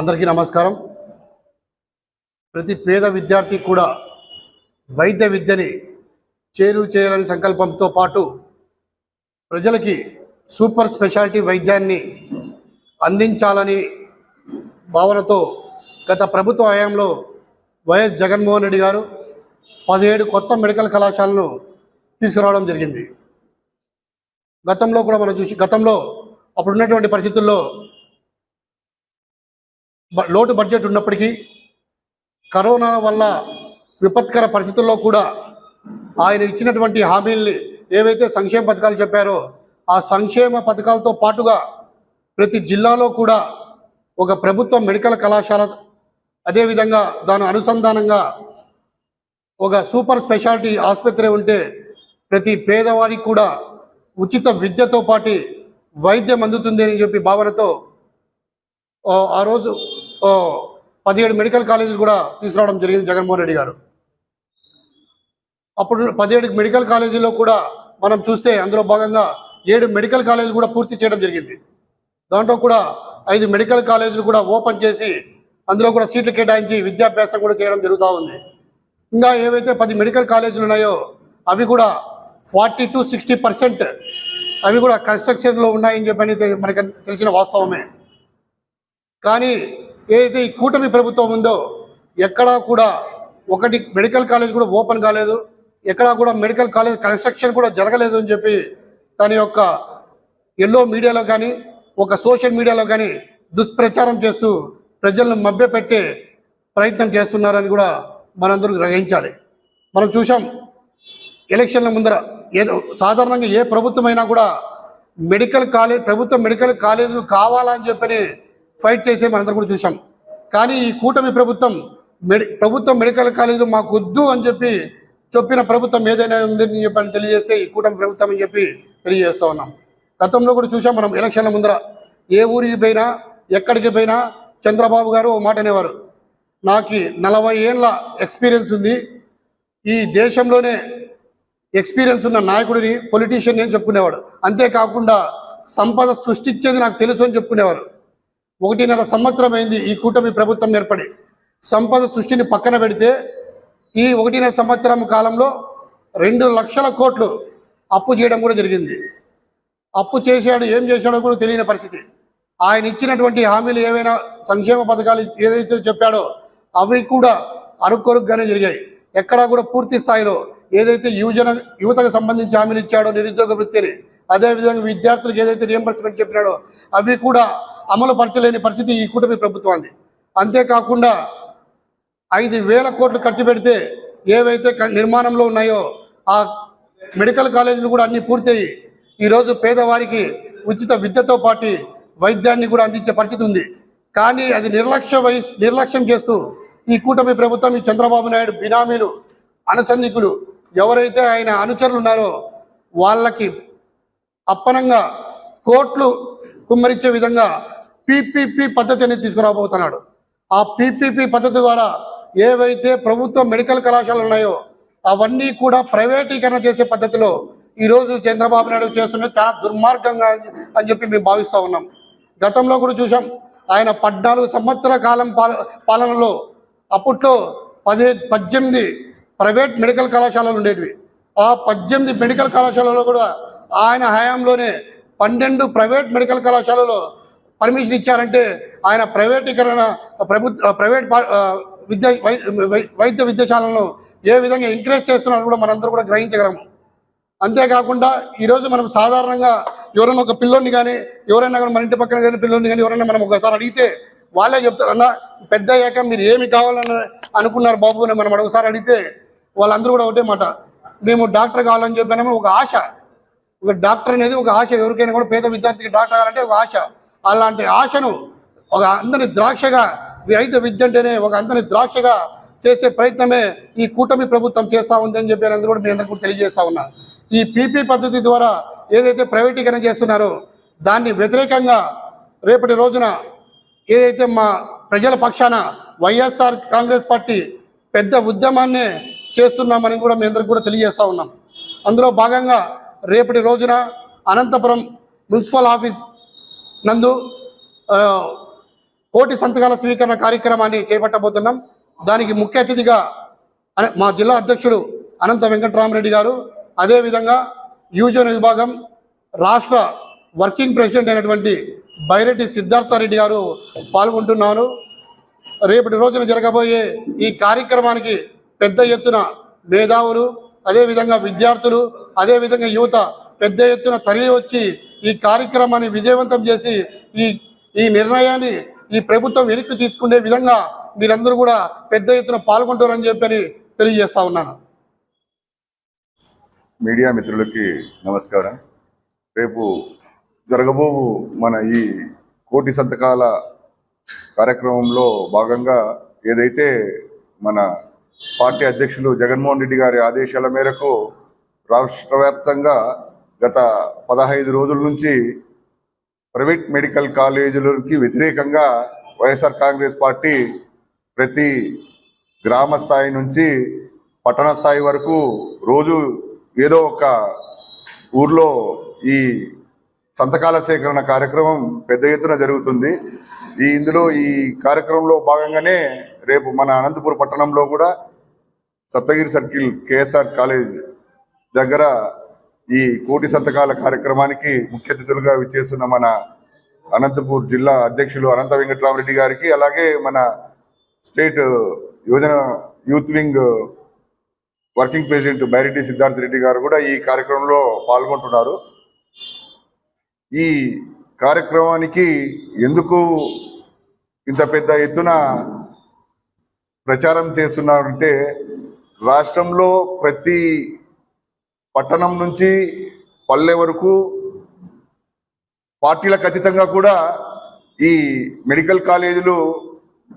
అందరికీ నమస్కారం. ప్రతి పేద విద్యార్థి కూడా వైద్య విద్యని చేరువ చేయాలనే సంకల్పంతో పాటు ప్రజలకి సూపర్ స్పెషాలిటీ వైద్యాన్ని అందించాలని భావనతో గత ప్రభుత్వ హయాంలో వైఎస్ జగన్మోహన్ రెడ్డి గారు పదిహేడు కొత్త మెడికల్ కళాశాలను తీసుకురావడం జరిగింది. గతంలో కూడా మనం చూసి గతంలో అప్పుడు ఉన్నటువంటి పరిస్థితుల్లో లోటు బడ్జెట్ ఉన్నప్పటికీ కరోనా వల్ల విపత్కర పరిస్థితుల్లో కూడా ఆయన ఇచ్చినటువంటి హామీల్ని ఏవైతే సంక్షేమ పథకాలు చెప్పారో ఆ సంక్షేమ పథకాలతో పాటుగా ప్రతి జిల్లాలో కూడా ఒక ప్రభుత్వ మెడికల్ కళాశాల అదేవిధంగా దాని అనుసంధానంగా ఒక సూపర్ స్పెషాలిటీ ఆసుపత్రి ఉంటే ప్రతి పేదవారికి కూడా ఉచిత విద్యతో పాటు వైద్యం అందుతుంది అని చెప్పి భావనతో ఆ, ఆ రోజు పదిహేడు మెడికల్ కాలేజీలు కూడా తీసుకురావడం జరిగింది జగన్మోహన్ రెడ్డి గారు. అప్పుడు పదిహేడు మెడికల్ కాలేజీలో కూడా మనం చూస్తే అందులో భాగంగా ఏడు మెడికల్ కాలేజీలు కూడా పూర్తి చేయడం జరిగింది. దాంట్లో కూడా ఐదు మెడికల్ కాలేజీలు కూడా ఓపెన్ చేసి అందులో కూడా సీట్లు కేటాయించి విద్యాభ్యాసం కూడా చేయడం జరుగుతూ ఉంది. ఇంకా ఏవైతే పది మెడికల్ కాలేజీలు ఉన్నాయో అవి కూడా ఫార్టీ టు సిక్స్టీ పర్సెంట్ అవి కూడా కన్స్ట్రక్షన్లో ఉన్నాయని చెప్పని మనకి మనకు తెలిసిన వాస్తవమే. కానీ ఏదైతే ఈ కూటమి ప్రభుత్వం ఉందో ఎక్కడా కూడా ఒకటి మెడికల్ కాలేజ్ కూడా ఓపెన్ కాలేదు ఎక్కడా కూడా మెడికల్ కాలేజ్ కన్స్ట్రక్షన్ కూడా జరగలేదు అని చెప్పి తన యొక్క ఎల్లో మీడియాలో కానీ ఒక సోషల్ మీడియాలో కానీ దుష్ప్రచారం చేస్తూ ప్రజలను మభ్యపెట్టే ప్రయత్నం చేస్తున్నారని కూడా మనందరూ గ్రహించాలి. మనం చూసాం ఎలక్షన్ల ముందర ఏదో సాధారణంగా ఏ ప్రభుత్వమైనా కూడా మెడికల్ కాలేజ్ ప్రభుత్వ మెడికల్ కాలేజీలు కావాలని చెప్పని ఫైట్ చేసే మనందరం కూడా చూసాం కానీ ఈ కూటమి ప్రభుత్వం మెడి ప్రభుత్వం మెడికల్ కాలేజీలు మాకు వద్దు అని చెప్పి చెప్పిన ప్రభుత్వం ఏదైనా ఉందని చెప్పని తెలియజేస్తే ఈ కూటమి ప్రభుత్వం అని చెప్పి తెలియజేస్తా ఉన్నాం. గతంలో కూడా చూసాం మనం ఎలక్షన్ల ముందర. ఏ ఊరికి పోయినా ఎక్కడికి పోయినా చంద్రబాబు గారు ఓ మాట అనేవారు. నాకు నలభై ఏళ్ళ ఎక్స్పీరియన్స్ ఉంది. ఈ దేశంలోనే ఎక్స్పీరియన్స్ ఉన్న నాయకుడిని పొలిటీషియన్ అని చెప్పుకునేవాడు. అంతేకాకుండా సంపద సృష్టించేది నాకు తెలుసు అని చెప్పుకునేవారు. ఒకటిన్నర సంవత్సరం అయింది ఈ కూటమి ప్రభుత్వం ఏర్పడి. సంపద సృష్టిని పక్కన పెడితే ఈ ఒకటిన్నర సంవత్సరం కాలంలో రెండు లక్షల కోట్లు అప్పు చేయడం కూడా జరిగింది. అప్పు చేశాడు ఏం చేశాడో కూడా తెలియని పరిస్థితి. ఆయన ఇచ్చినటువంటి హామీలు ఏవైనా సంక్షేమ పథకాలు ఏదైతే చెప్పాడో అవి కూడా అరుకొరుగ్గానే జరిగాయి. ఎక్కడా కూడా పూర్తి స్థాయిలో ఏదైతే యువజన యువతకు సంబంధించి హామీలు ఇచ్చాడో నిరుద్యోగ వృత్తిని అదేవిధంగా విద్యార్థులకు ఏదైతే రియంబర్స్మెంట్ చెప్పినాడో అవి కూడా అమలు పరచలేని పరిస్థితి ఈ కూటమి ప్రభుత్వాన్ని అంతేకాకుండా ఐదు వేల కోట్లు ఖర్చు పెడితే ఏవైతే నిర్మాణంలో ఉన్నాయో ఆ మెడికల్ కాలేజీలు కూడా అన్నీ పూర్తయి ఈరోజు పేదవారికి ఉచిత విద్యతో పాటు వైద్యాన్ని కూడా అందించే పరిస్థితి ఉంది. కానీ అది నిర్లక్ష్య వయస్ నిర్లక్ష్యం చేస్తూ ఈ కూటమి ప్రభుత్వం ఈ చంద్రబాబు నాయుడు బినామీలు అనసన్నికులు ఎవరైతే ఆయన అనుచరులు ఉన్నారో వాళ్ళకి అప్పనంగా కోట్లు కుమ్మరించే విధంగా పీపీపీ పద్ధతిని తీసుకురాబోతున్నాడు. ఆ పీపీపీ పద్ధతి ద్వారా ఏవైతే ప్రభుత్వ మెడికల్ కళాశాలలు ఉన్నాయో అవన్నీ కూడా ప్రైవేటీకరణ చేసే పద్ధతిలో ఈరోజు చంద్రబాబు నాయుడు చేస్తున్న చాలా దుర్మార్గంగా అని- చెప్పి మేము భావిస్తూ ఉన్నాం. గతంలో కూడా చూసాం ఆయన పద్నాలుగు సంవత్సర కాలం పాల పాలనలో అప్పట్లో పది పద్దెనిమిది ప్రైవేట్ మెడికల్ కళాశాలలు ఉండేటివి. ఆ పద్దెనిమిది మెడికల్ కళాశాలలో కూడా ఆయన హయాంలోనే పన్నెండు ప్రైవేట్ మెడికల్ కళాశాలలో పర్మిషన్ ఇచ్చారంటే ఆయన ప్రైవేటీకరణ ప్రభుత్వ ప్రైవేట్ పా- విద్య వై- వై- వైద్య విద్యాశాలను ఏ విధంగా ఎంకరేజ్ చేస్తున్నారో కూడా మనందరూ కూడా గ్రహించగలము అంతేకాకుండా ఈరోజు మనం సాధారణంగా ఎవరైనా ఒక పిల్లోని కానీ ఎవరైనా కానీ మన ఇంటి పక్కన కానీ పిల్లోని కానీ ఎవరైనా మనం ఒకసారి అడిగితే వాళ్ళే చెప్తారు అన్న పెద్ద అయ్యాక మీరు ఏమి కావాలని అనుకున్నారు బాబు? అని మనం ఒకసారి అడిగితే వాళ్ళందరూ కూడా ఒకటే మాట మేము డాక్టర్ కావాలని చెప్పినాము ఒక ఆశ. ఒక డాక్టర్ అనేది ఒక ఆశ ఎవరికైనా కూడా పేద విద్యార్థికి డాక్టర్ కావాలంటే ఒక ఆశ. అలాంటి ఆశను ఒక అందరి ద్రాక్షగా ఐదు విద్య అంటేనే ఒక అందరి ద్రాక్షగా చేసే ప్రయత్నమే ఈ కూటమి ప్రభుత్వం చేస్తా ఉంది అని చెప్పి అందరూ కూడా మీ అందరికీ కూడా తెలియజేస్తా ఉన్నా. ఈ పీపీ పద్ధతి ద్వారా ఏదైతే ప్రైవేటీకరణ చేస్తున్నారో దాన్ని వ్యతిరేకంగా రేపటి రోజున ఏదైతే మా ప్రజల పక్షాన వైఎస్ఆర్ కాంగ్రెస్ పార్టీ పెద్ద ఉద్యమాన్నే చేస్తున్నామని కూడా మీ అందరికి కూడా తెలియజేస్తా ఉన్నాం. అందులో భాగంగా రేపటి రోజున అనంతపురం మున్సిపల్ ఆఫీస్ నందు కోటి సంతకాల స్వీకరణ కార్యక్రమాన్ని చేపట్టబోతున్నాం. దానికి ముఖ్య అతిథిగా మా జిల్లా అధ్యక్షుడు అనంత వెంకటరామరెడ్డి గారు అదేవిధంగా యువజన విభాగం రాష్ట్ర వర్కింగ్ ప్రెసిడెంట్ అయినటువంటి బైరెడ్డి సిద్ధార్థారెడ్డి గారు పాల్గొంటున్నారు. రేపటి రోజున జరగబోయే ఈ కార్యక్రమానికి పెద్ద ఎత్తున మేధావులు అదేవిధంగా విద్యార్థులు అదేవిధంగా యువత పెద్ద ఎత్తున తరలి వచ్చి ఈ కార్యక్రమాన్ని విజయవంతం చేసి ఈ ఈ నిర్ణయాన్ని ఈ ప్రభుత్వం వెనక్కి తీసుకునే విధంగా మీరందరూ కూడా పెద్ద ఎత్తున పాల్గొంటారని చెప్పని తెలియజేస్తా ఉన్నాను. మీడియా మిత్రులకి నమస్కారం. రేపు జరగబో మన ఈ కోటి సంతకాల కార్యక్రమంలో భాగంగా ఏదైతే మన పార్టీ అధ్యక్షులు జగన్మోహన్ రెడ్డి గారి ఆదేశాల మేరకు రాష్ట్ర వ్యాప్తంగా గత పదహైదు రోజుల నుంచి ప్రైవేట్ మెడికల్ కాలేజీలకి వ్యతిరేకంగా వైఎస్ఆర్ కాంగ్రెస్ పార్టీ ప్రతి గ్రామ స్థాయి నుంచి పట్టణ స్థాయి వరకు రోజు ఏదో ఒక ఊర్లో ఈ సంతకాల సేకరణ కార్యక్రమం పెద్ద ఎత్తున జరుగుతుంది. ఈ ఇందులో ఈ కార్యక్రమంలో భాగంగానే రేపు మన అనంతపురం పట్టణంలో కూడా సప్తగిరి సర్కిల్ కేఎస్ఆర్ కాలేజ్ దగ్గర ఈ కోటి సంతకాల కార్యక్రమానికి ముఖ్య అతిథులుగా విచ్చేస్తున్న మన అనంతపూర్ జిల్లా అధ్యక్షులు అనంత వెంకటరామరెడ్డి గారికి అలాగే మన స్టేట్ యువజన youth wing working president Byreddy Siddharth Reddy garu కూడా ఈ కార్యక్రమంలో పాల్గొంటున్నారు. ఈ కార్యక్రమానికి ఎందుకు ఇంత పెద్ద ఎత్తున ప్రచారం చేస్తున్నారంటే రాష్ట్రంలో ప్రతి పట్టణం నుంచి పల్లె వరకు పార్టీలకు అతీతంగా కూడా ఈ మెడికల్ కాలేజీలు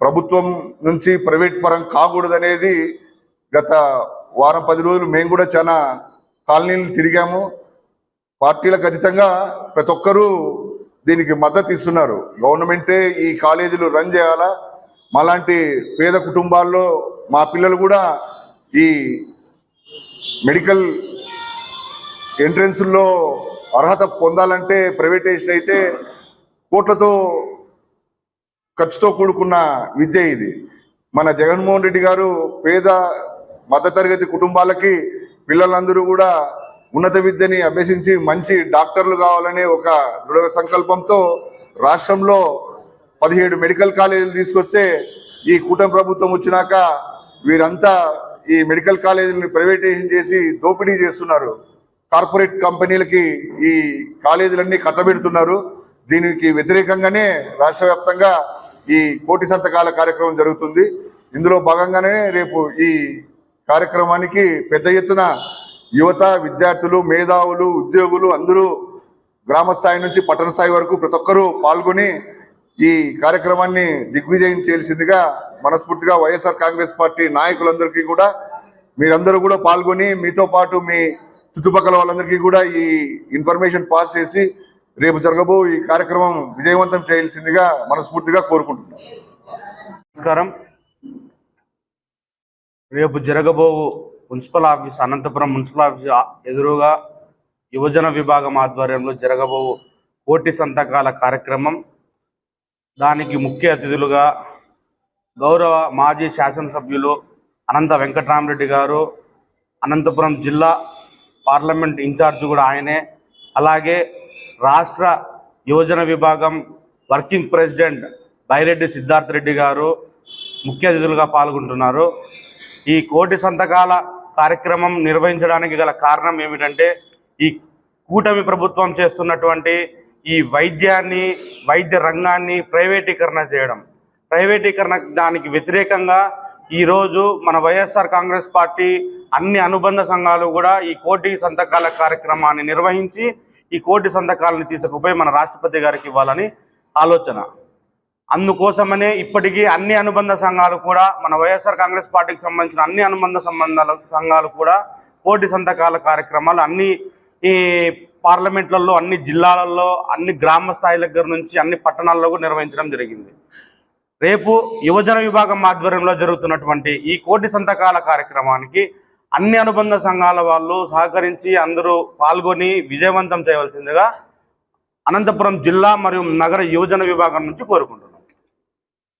ప్రభుత్వం నుంచి ప్రైవేట్ పరం కాకూడదనేది గత వారం పది రోజులు మేము కూడా చాలా కాలనీలు తిరిగాము. పార్టీలకు అతీతంగా ప్రతి ఒక్కరూ దీనికి మద్దతు ఇస్తున్నారు. గవర్నమెంటే ఈ కాలేజీలు రన్ చేయాలా? మాలాంటి పేద కుటుంబాల్లో మా పిల్లలు కూడా ఈ మెడికల్ ఎంట్రన్స్లో అర్హత పొందాలంటే ప్రైవేటైజేషన్ అయితే కోట్లతో ఖర్చుతో కూడుకున్న విద్య ఇది. మన జగన్మోహన్ రెడ్డి గారు పేద మధ్యతరగతి కుటుంబాలకి పిల్లలందరూ కూడా ఉన్నత విద్యని అభ్యసించి మంచి డాక్టర్లు కావాలనే ఒక దృఢ సంకల్పంతో రాష్ట్రంలో పదిహేడు మెడికల్ కాలేజీలు తీసుకొస్తే ఈ కూటమి ప్రభుత్వం వచ్చినాక వీరంతా ఈ మెడికల్ కాలేజీలను ప్రైవేటైజేషన్ చేసి దోపిడీ చేస్తున్నారు. కార్పొరేట్ కంపెనీలకి ఈ కాలేజీలన్నీ కట్టబెడుతున్నారు. దీనికి వ్యతిరేకంగానే రాష్ట్ర వ్యాప్తంగా ఈ కోటి సంతకాల కార్యక్రమం జరుగుతుంది. ఇందులో భాగంగానే రేపు ఈ కార్యక్రమానికి పెద్ద ఎత్తున యువత విద్యార్థులు మేధావులు ఉద్యోగులు అందరూ గ్రామ స్థాయి నుంచి పట్టణ స్థాయి వరకు ప్రతి ఒక్కరూ పాల్గొని ఈ కార్యక్రమాన్ని దిగ్విజయం చేయాల్సిందిగా మనస్ఫూర్తిగా వైఎస్ఆర్ కాంగ్రెస్ పార్టీ నాయకులందరికీ కూడా మీరందరూ కూడా పాల్గొని మీతో పాటు మీ చుట్టుపక్కల వాళ్ళందరికీ కూడా ఈ ఇన్ఫర్మేషన్ పాస్ చేసి రేపు జరగబో ఈ కార్యక్రమం విజయవంతం చేయాల్సిందిగా మనస్ఫూర్తిగా కోరుకుంటున్నాం. నమస్కారం. రేపు జరగబోవు municipal office Anantapur municipal office ఎదురుగా యువజన విభాగం ఆధ్వర్యంలో జరగబోవు కోటి సంతకాల కార్యక్రమం. దానికి ముఖ్య అతిథులుగా గౌరవ మాజీ శాసనసభ్యులు అనంత వెంకటరామరెడ్డి గారు అనంతపురం జిల్లా పార్లమెంట్ ఇన్ఛార్జ్ కూడా ఆయనే. అలాగే రాష్ట్ర యువజన విభాగం వర్కింగ్ ప్రెసిడెంట్ బైరెడ్డి సిద్ధార్థ రెడ్డి గారు ముఖ్య అతిథులుగా పాల్గొంటున్నారు. ఈ కోటి సంతకాల కార్యక్రమం నిర్వహించడానికి గల కారణం ఏమిటంటే ఈ కూటమి ప్రభుత్వం చేస్తున్నటువంటి ఈ వైద్యాన్ని వైద్య రంగాన్ని ప్రైవేటీకరణ చేయడం. ప్రైవేటీకరణ దానికి వ్యతిరేకంగా ఈరోజు మన వైఎస్ఆర్ కాంగ్రెస్ పార్టీ అన్ని అనుబంధ సంఘాలు కూడా ఈ కోటి సంతకాల కార్యక్రమాన్ని నిర్వహించి ఈ కోటి సంతకాలను తీసుకుపోయి మన రాష్ట్రపతి గారికి ఇవ్వాలని ఆలోచన. అందుకోసమనే ఇప్పటికీ అన్ని అనుబంధ సంఘాలు కూడా మన వైఎస్ఆర్ కాంగ్రెస్ పార్టీకి సంబంధించిన అన్ని అనుబంధ సంబంధాల సంఘాలు కూడా కోటి సంతకాల కార్యక్రమాలు అన్ని ఈ పార్లమెంట్లలో అన్ని జిల్లాలలో అన్ని గ్రామ స్థాయి దగ్గర నుంచి అన్ని పట్టణాల్లో కూడా నిర్వహించడం జరిగింది. రేపు యువజన విభాగం ఆధ్వర్యంలో జరుగుతున్నటువంటి ఈ కోటి సంతకాల కార్యక్రమానికి అన్ని అనుబంధ సంఘాల వాళ్ళు సహకరించి అందరూ పాల్గొని విజయవంతం చేయవలసిందిగా అనంతపురం జిల్లా మరియు నగర యువజన విభాగం నుంచి కోరుకుంటున్నాను